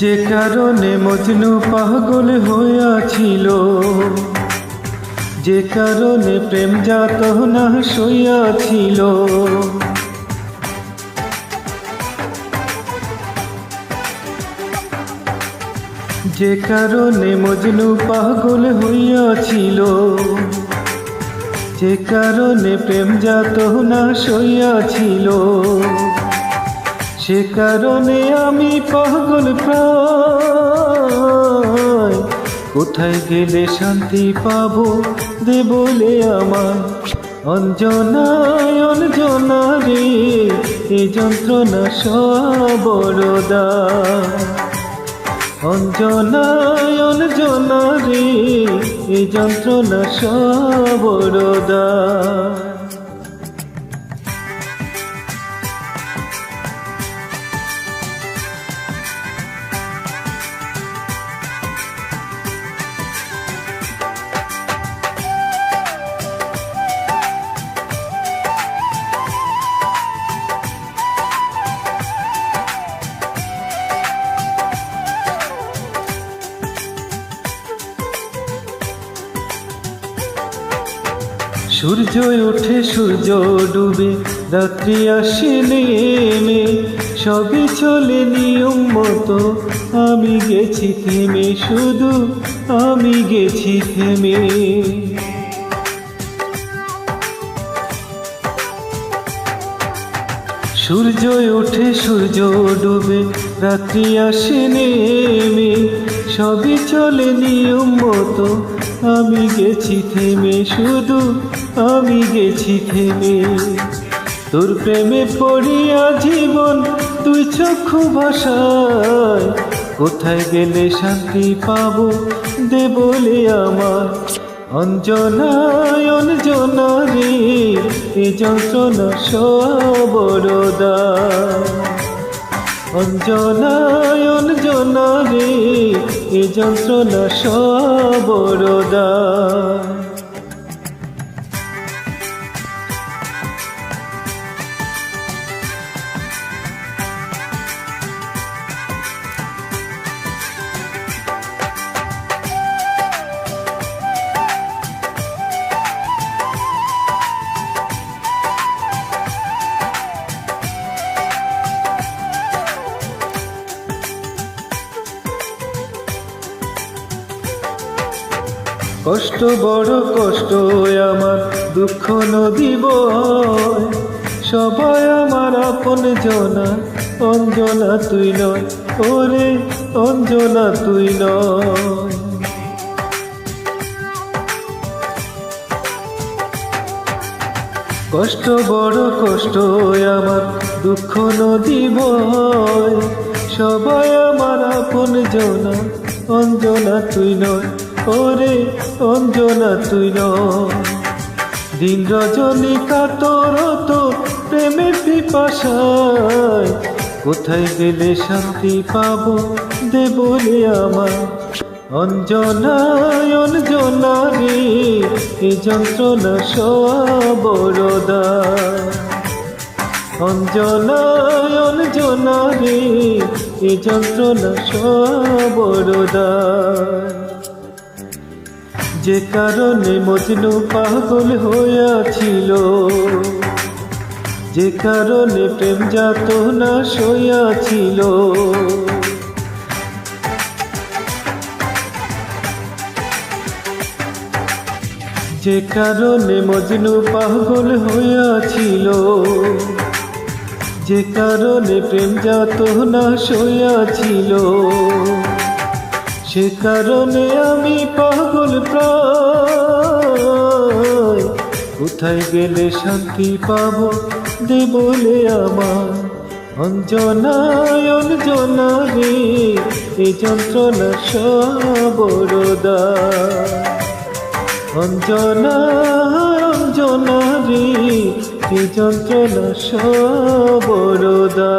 যে কারণে মজনু পাগল হইয়াছিল, যে কারণে প্রেম যাত না সইয়াছিল। যে কারণে মজনু পাগল হইয়াছিল, যে কারণে প্রেম যাত না সইয়াছিল। সে কারণে আমি পাগল প্রায়। কোথায় গেলে শান্তি পাবো? দে বলে আমার অঞ্জনায় অঞ্জনা রে, এ যন্ত্রণা সবরদা অঞ্জনায় অঞ্জনা রে, এ যন্ত্রণা সবরদা সূর্য ওঠে, সূর্য ডুবে, রাত্রি আসে নেমে সবই চলে নিয়ম মতো। আমি গেছি থেমে, শুধু আমি গেছি থেমে। সূর্য ওঠে, সূর্য ডুবে, রাত্রি আসে নেমে সবই চলে নিয়ম মতো। আমি গেছি থেমে, শুধু আমি গেছি থেমে। তোর প্রেমে পড়িয়া জীবন তুই চক্ষু ভাষায়। কোথায় গেলে শান্তি পাব, দে বলে আমার। অঞ্জনায় অঞ্জনা এ যন্ত্রণা সবরদা অঞ্জনায় অঞ্জনা এ যন্ত্রণা সবরদা কষ্ট, বড় কষ্ট আমার দুঃখ নদী বয়। সবাই আমার আপন জনা অঞ্জনা তুই নয়। ওরে অঞ্জনা তুই নয়। কষ্ট, বড় কষ্ট আমার দুঃখ নদী বয়। সবাই আমার আপন জনা অঞ্জনা তুই নয়। ওরে অঞ্জনা তুই দিন রজনী কাতর তো প্রেমের পিপাসায়। কোথায় গেলে শান্তি পাব দে বলে আমার? অঞ্জনায় অঞ্জনা রে এ যন্ত্রণা সবরদা অঞ্জনায় অঞ্জনা রে এ যন্ত্রণা সবরদা যে কারণে মজনু পাগল হইয়াছিল। যে কারণে প্রেম যাত না সইয়াছিল যে কারণে মজনু পাগল হইয়াছিল। যে কারণে প্রেম যাত না সইয়াছিল সে কারণে আমি পাগল প্রায় কোথায় গেলে শান্তি পাবো? দে বলে আমার অঞ্জনায় অঞ্জনা এ যন্ত্রণা সবরদা। অঞ্জনা অঞ্জনা এ যন্ত্রণা সবরদা।